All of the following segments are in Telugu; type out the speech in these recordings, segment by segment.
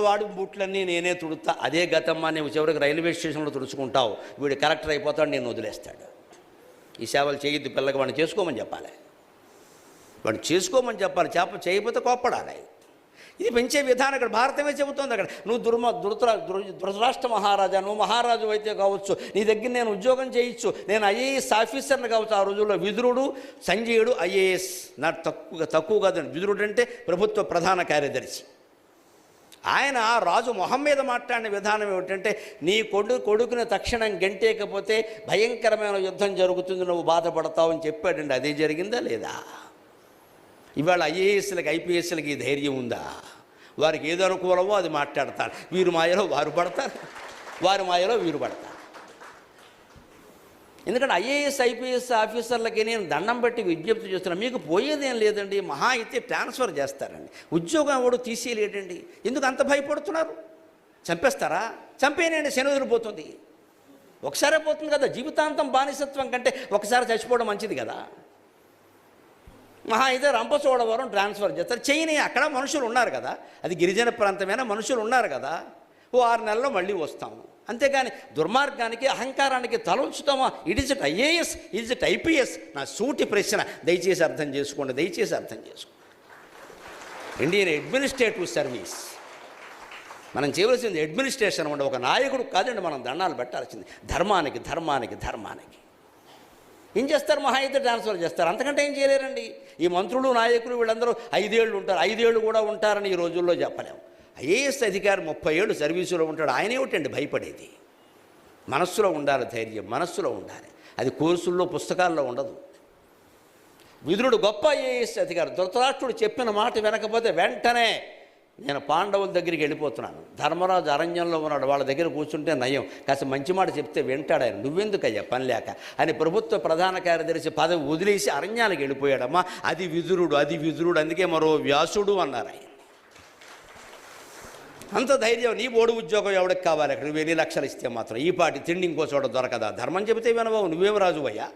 వాడి బూట్లన్నీ నేనే తుడుతా. అదే గతమ్మా నేను చివరికి రైల్వే స్టేషన్లో తుడుచుకుంటావు. వీడు కలెక్టర్ అయిపోతాడు నేను వదిలేస్తాడు. ఈ సేవలు చేయొద్దు పిల్లకి వాడిని చేసుకోమని చెప్పాలి. వాడిని చేసుకోమని చెప్పాలి. చేప చేయకపోతే కోప్పడాలి. ఇది పెంచే విధానం అక్కడ భారతమే చెబుతోంది అక్కడ. నువ్వు దుర్మ దురత ధృతరాష్ట్ర మహారాజా నువ్వు మహారాజు అయితే కావచ్చు నీ దగ్గర నేను ఉద్యోగం చేయొచ్చు నేను ఐఏఎస్ ఆఫీసర్ని కావచ్చు ఆ రోజుల్లో విదురుడు సంజయుడు ఐఏఎస్ నా తక్కువ తక్కువ కాదు విదురుడు అంటే ప్రభుత్వ ప్రధాన కార్యదర్శి. ఆయన రాజు మొహం మీద మాట్లాడిన విధానం ఏమిటంటే నీ కొడు కొడుకుని తక్షణం గెంటేయకపోతే భయంకరమైన యుద్ధం జరుగుతుంది నువ్వు బాధపడతావు అని చెప్పాడండి. అదే జరిగిందా లేదా? ఇవాళ ఐఏఎస్లకి ఐపీఎస్లకి ఈ ధైర్యం ఉందా? వారికి ఏది అనుకూలమో అది మాట్లాడతారు. వీరు మాయలో వారు పడతారు. వారి మాయలో వీరు పడతారు. ఎందుకంటే ఐఏఎస్ ఐపీఎస్ ఆఫీసర్లకి నేను దండం పెట్టి విజ్ఞప్తి చేస్తున్నా. మీకు పోయేదేం లేదండి. మహా అయితే ట్రాన్స్ఫర్ చేస్తారండి. ఉద్యోగం ఎవడు తీసేయలేడండి. ఎందుకు అంత భయపడుతున్నారు? చంపేస్తారా? చంపేనండి శని పోతుంది ఒకసారే పోతుంది కదా. జీవితాంతం బానిసత్వం కంటే ఒకసారి చచ్చిపోవడం మంచిది కదా. మహా అయితే రంపచోడవరం ట్రాన్స్ఫర్ చేస్తారు. చేయని అక్కడ మనుషులు ఉన్నారు కదా. అది గిరిజన ప్రాంతమైన? మనుషులు ఉన్నారు కదా. ఓ ఆరు నెలల్లో మళ్ళీ వస్తాము. అంతేగాని దుర్మార్గానికి అహంకారానికి తలంచుతామా it is it IAS it is it IPS నా సూటి ప్రశ్న దయచేసి అర్థం చేసుకోండి దయచేసి అర్థం చేసుకోండి. ఇండియన్ అడ్మినిస్ట్రేటివ్ సర్వీస్ మనం చేయవలసింది అడ్మినిస్ట్రేషన్ ఉండే ఒక నాయకుడు కాదండి మనం దండాలు పెట్టాల్సింది. ధర్మానికి ధర్మానికి ధర్మానికి. ఏం చేస్తారు? మహా అయితే ట్రాన్స్ఫర్ చేస్తారు. అంతకంటే ఏం చేయలేరండి. ఈ మంత్రులు నాయకులు వీళ్ళందరూ ఐదేళ్ళు ఉంటారు. ఐదేళ్ళు కూడా ఉంటారని ఈ రోజుల్లో చెప్పలేము. ఐఏఎస్ అధికారి ముప్పై ఏళ్ళు సర్వీసులో ఉంటాడు. ఆయన ఏమిటండి భయపడేది? మనస్సులో ఉండాలి ధైర్యం మనస్సులో ఉండాలి. అది కోర్సుల్లో పుస్తకాల్లో ఉండదు. విదురుడు గొప్ప ఐఏఎస్ అధికారి ధృతరాష్ట్రుడు చెప్పిన మాట వినకపోతే వెంటనే నేను పాండవుల దగ్గరికి వెళ్ళిపోతున్నాను. ధర్మరాజు అరణ్యంలో ఉన్నాడు. వాళ్ళ దగ్గర కూర్చుంటే నయం. కాస్త మంచి మాట చెప్తే వింటాడు ఆయన. నువ్వెందుకయ్యా పని లేక? అని ప్రభుత్వ ప్రధాన కార్యదర్శి పదవి వదిలేసి అరణ్యానికి వెళ్ళిపోయాడమ్మా. అది విదురుడు అది విదురుడు అందుకే మరో వ్యాసుడు అన్నారు ఆయన. అంత ధైర్యం నీ బోడు ఉద్యోగం ఎవడికి కావాలి? అక్కడ నువ్వు ఎన్ని లక్షలు ఇస్తే మాత్రం ఈ పాటి తిండి ఇంకో చోట దొరకదా? ధర్మం చెబితే వినబావు నువ్వేం రాజువయ్యా?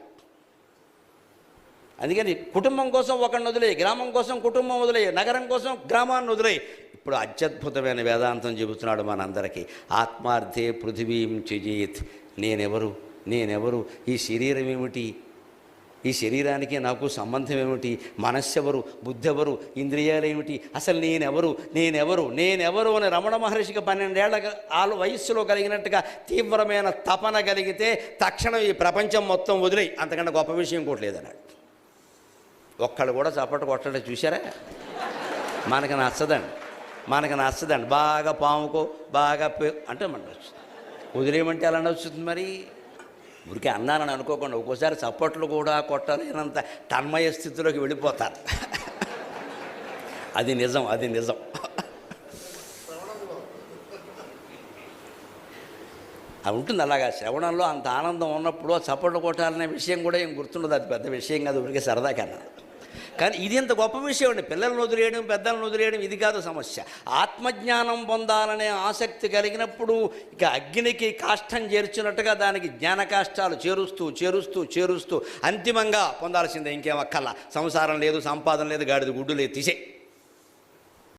అందుకని కుటుంబం కోసం ఒకరిని వదిలే గ్రామం కోసం కుటుంబం వదిలే నగరం కోసం గ్రామాన్ని వదిలే ఇప్పుడు అత్యద్భుతమైన వేదాంతం చెబుతున్నాడు మనందరికీ. ఆత్మార్థే పృథివీం త్యజేత్. నేనెవరు? నేనెవరు? ఈ శరీరం ఏమిటి? ఈ శరీరానికి నాకు సంబంధం ఏమిటి? మనస్సెవరు? బుద్ధెవరు? ఇంద్రియాలేమిటి? అసలు నేనెవరు? నేనెవరు? నేనెవరు అని రమణ మహర్షికి పన్నెండేళ్ళ ఆలు వయస్సులో కలిగినట్టుగా తీవ్రమైన తపన కలిగితే తక్షణం ఈ ప్రపంచం మొత్తం వదిలేయి. అంతకంటే గొప్ప విషయం ఇంకోట్లేదన్నాడు ఒక్కళ్ళు కూడా చప్పట కొట్టడం చూసారా మనకు నచ్చదండి. మనకు నచ్చదండి. బాగా పాముకో బాగా పే అంటే మన వస్తుంది వదిలేయమంటే ఎలా నచ్చుతుంది మరి? ఊరికే అన్నానని అనుకోకుండా ఒక్కోసారి చప్పట్లు కూడా కొట్టలేనంత తన్మయ స్థితిలోకి వెళ్ళిపోతారు. అది నిజం అది నిజం. అది ఉంటుంది అలాగా. శ్రవణంలో అంత ఆనందం ఉన్నప్పుడు ఆ చప్పట్లు కొట్టాలనే విషయం కూడా ఏం గుర్తుండదు. అది పెద్ద విషయం కాదు ఊరికే సరదా కన్నా కానీ ఇది ఇంత గొప్ప విషయం అండి. పిల్లలను వదిలేయడం పెద్దలను వదిలేయడం ఇది కాదు సమస్య. ఆత్మజ్ఞానం పొందాలనే ఆసక్తి కలిగినప్పుడు ఇక అగ్నికి కాష్టం చేర్చినట్టుగా దానికి జ్ఞాన కాష్టాలు చేరుస్తూ చేరుస్తూ చేరుస్తూ అంతిమంగా పొందాల్సిందే ఇంకేం అక్కల సంసారం లేదు సంపాదన లేదు గాడిద గుడ్డు లేదు తీసే